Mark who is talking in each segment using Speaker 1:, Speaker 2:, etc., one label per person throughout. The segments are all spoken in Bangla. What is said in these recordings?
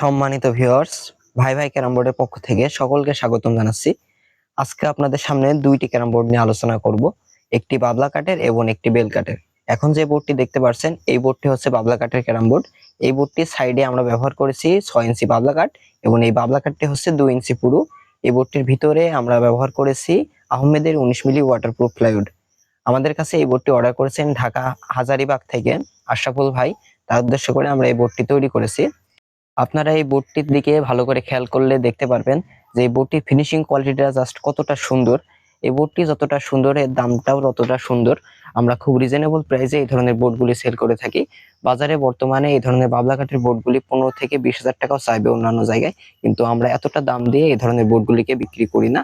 Speaker 1: সম্মানিত ভিউয়ার্স ভাই ভাই ক্যারাম বোর্ডের পক্ষ থেকে সকলকে স্বাগতম জানাচ্ছি। আজকে আপনাদের সামনে দুইটি ক্যারাম বোর্ড নিয়ে আলোচনা করব, একটি বাবলা কাঠের এবং একটি বেল কাঠের। এখন যে বোর্ডটি দেখতে পাচ্ছেন এই বোর্ডটি হচ্ছে বাবলা কাঠের ক্যারাম বোর্ড। এই বোর্ডটির সাইডে আমরা ব্যবহার করেছি ছয় ইঞ্চি বাবলা কাঠ এবং এই বাবলা কাঠটি হচ্ছে দুই ইঞ্চি পুরু। এই বোর্ডটির ভিতরে আমরা ব্যবহার করেছি আহমেদের উনিশ মিলি ওয়াটারপ্রুফ প্লাইউড আমাদের কাছে এই বোর্ডটি অর্ডার করেছেন ঢাকা হাজারিবাগ থেকে আশরাফুল ভাই। তার উদ্দেশ্য করে আমরা এই বোর্ডটি তৈরি করেছি। আপনারা এই বোর্ডটির দিকে ভালো করে খেয়াল করলে দেখতে পারবেন যে এই বোর্ডটির ফিনিশিং কোয়ালিটিটা জাস্ট কতটা সুন্দর। এই বোর্ডটি যতটা সুন্দর, এর দামটাও ততটা সুন্দর। আমরা খুব রিজনেবল প্রাইসে এই ধরনের বোর্ডগুলি সেল করে থাকি। বাজারে বর্তমানে এই ধরনের বাবলা কাঠের বোর্ডগুলি পনেরো থেকে বিশ হাজার টাকাও চাইবে অন্যান্য জায়গায়। কিন্তু আমরা এতটা দাম দিয়ে এই ধরনের বোর্ডগুলিকে বিক্রি করি না।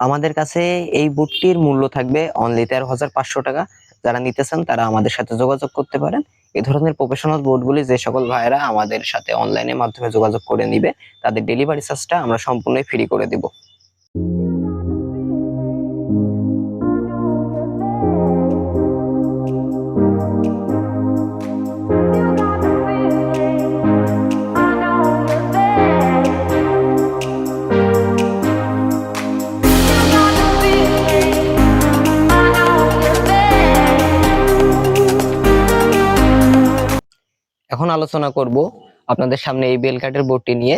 Speaker 1: আমাদের কাছে এই বোর্ডটির মূল্য থাকবে অনলি তেরো হাজার পাঁচশো টাকা। যারা নিতে চান তারা আমাদের সাথে যোগাযোগ করতে পারেন। এ ধরনের প্রফেশনাল বোর্ডগুলি যে সকল ভাইয়েরা আমাদের সাথে অনলাইনের মাধ্যমে যোগাযোগ করে নিবে, তাদের ডেলিভারি চার্জটা আমরা সম্পূর্ণই ফ্রি করে দেব। এখন আলোচনা করব আপনাদের সামনে এই বেল কাঠের বোর্ডটি নিয়ে।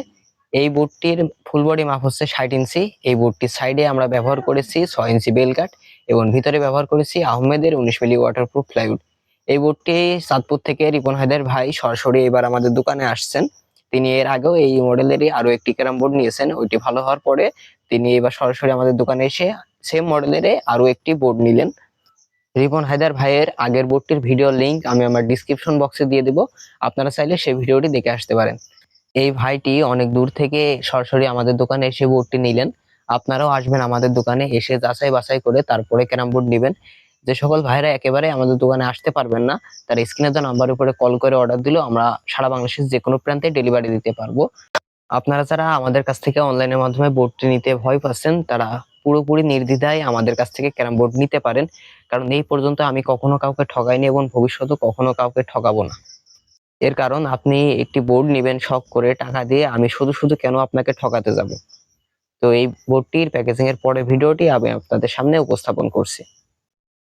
Speaker 1: এই বোর্ডটির ফুল বডি মাপ হচ্ছে ষাট ইঞ্চি। এই বোর্ডটির সাইডে আমরা ব্যবহার করেছি ছয় ইঞ্চি বেল কাঠ এবং ভিতরে ব্যবহার করেছি আহমেদের উনিশ মিলি ওয়াটারপ্রুফ প্লাইউড এই বোর্ডটি চাঁদপুর থেকে রিপন হায়দের ভাই সরাসরি এবার আমাদের দোকানে আসছেন। তিনি এর আগেও এই মডেলেরই আরও একটি ক্যারাম বোর্ড নিয়েছেন, ওইটি ভালো হওয়ার পরে তিনি এবার সরাসরি আমাদের দোকানে এসে সেম মডেলের আরও একটি বোর্ড নিলেন। রিপন হায়দার ভাইয়ের আগের বোর্ডটির ভিডিও লিংক আমি আমার ডিসক্রিপশন বক্সে দিয়ে দেব। আপনারা চাইলে সেই ভিডিওটি দেখে আসতে পারেন। এই ভাইটি অনেক দূর থেকে সরাসরি আমাদের দোকানে এসে বোর্ডটি নিলেন। আপনারাও আসবেন আমাদের দোকানে, এসে যাচাই বাছাই করে তারপরে ক্যারাম বোর্ড নেবেন। যে সকল ভাইরা একেবারে আমাদের দোকানে আসতে পারবেন না, তার স্ক্রিনে দেওয়া নাম্বার উপরে কল করে অর্ডার দিলেও আমরা সারা বাংলাদেশের যে কোনো প্রান্তে ডেলিভারি দিতে পারব। আপনারা যারা আমাদের কাছ থেকে অনলাইনের মাধ্যমে বোর্ডটি নিতে ভয় পাচ্ছেন, তারা পুরোপুরি নির্দ্বিধায় আমাদের কাছ থেকে ক্যারাম বোর্ড নিতে পারেন। কারণ এই পর্যন্ত আমি কখনো কাউকে ঠগাইনি এবং ভবিষ্যতে কখনো কাউকে ঠকাবো না। এর কারণ আপনি একটি বোর্ড নেবেন শখ করে টাকা দিয়ে, আমি শুধু শুধু কেন আপনাকে ঠকাতে যাব? তো এই বোর্ডটির প্যাকেজিং এর পরে ভিডিওটি আমি আপনাদের সামনে উপস্থাপন করছি।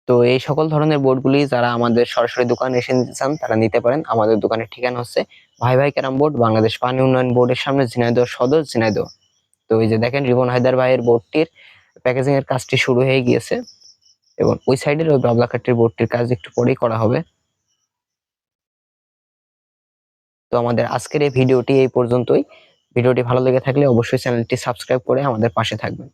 Speaker 1: তো এই সকল ধরনের বোর্ডগুলি যারা আমাদের সরাসরি দোকানে এসে নিতে চান, তারা নিতে পারেন। আমাদের দোকানের ঠিকানা হচ্ছে ভাই ভাই ক্যারাম বোর্ড, বাংলাদেশ পানি উন্নয়ন বোর্ডের সামনে ঝিনাইদহ সদর, ঝিনাইদহ। তো এই যে দেখেন রিবন হায়দার ভাইয়ের বোর্ডটির প্যাকেজিং এর কাজটি শুরু হয়ে গিয়েছে এবং ওই সাইডের ওই বাবলা কাঠের বোর্ডটির কাজ একটু পরেই করা হবে। তো আমাদের আজকের এই ভিডিওটি এই পর্যন্তই। ভিডিওটি ভালো লেগে থাকলে অবশ্যই চ্যানেলটি সাবস্ক্রাইব করে আমাদের পাশে থাকবেন।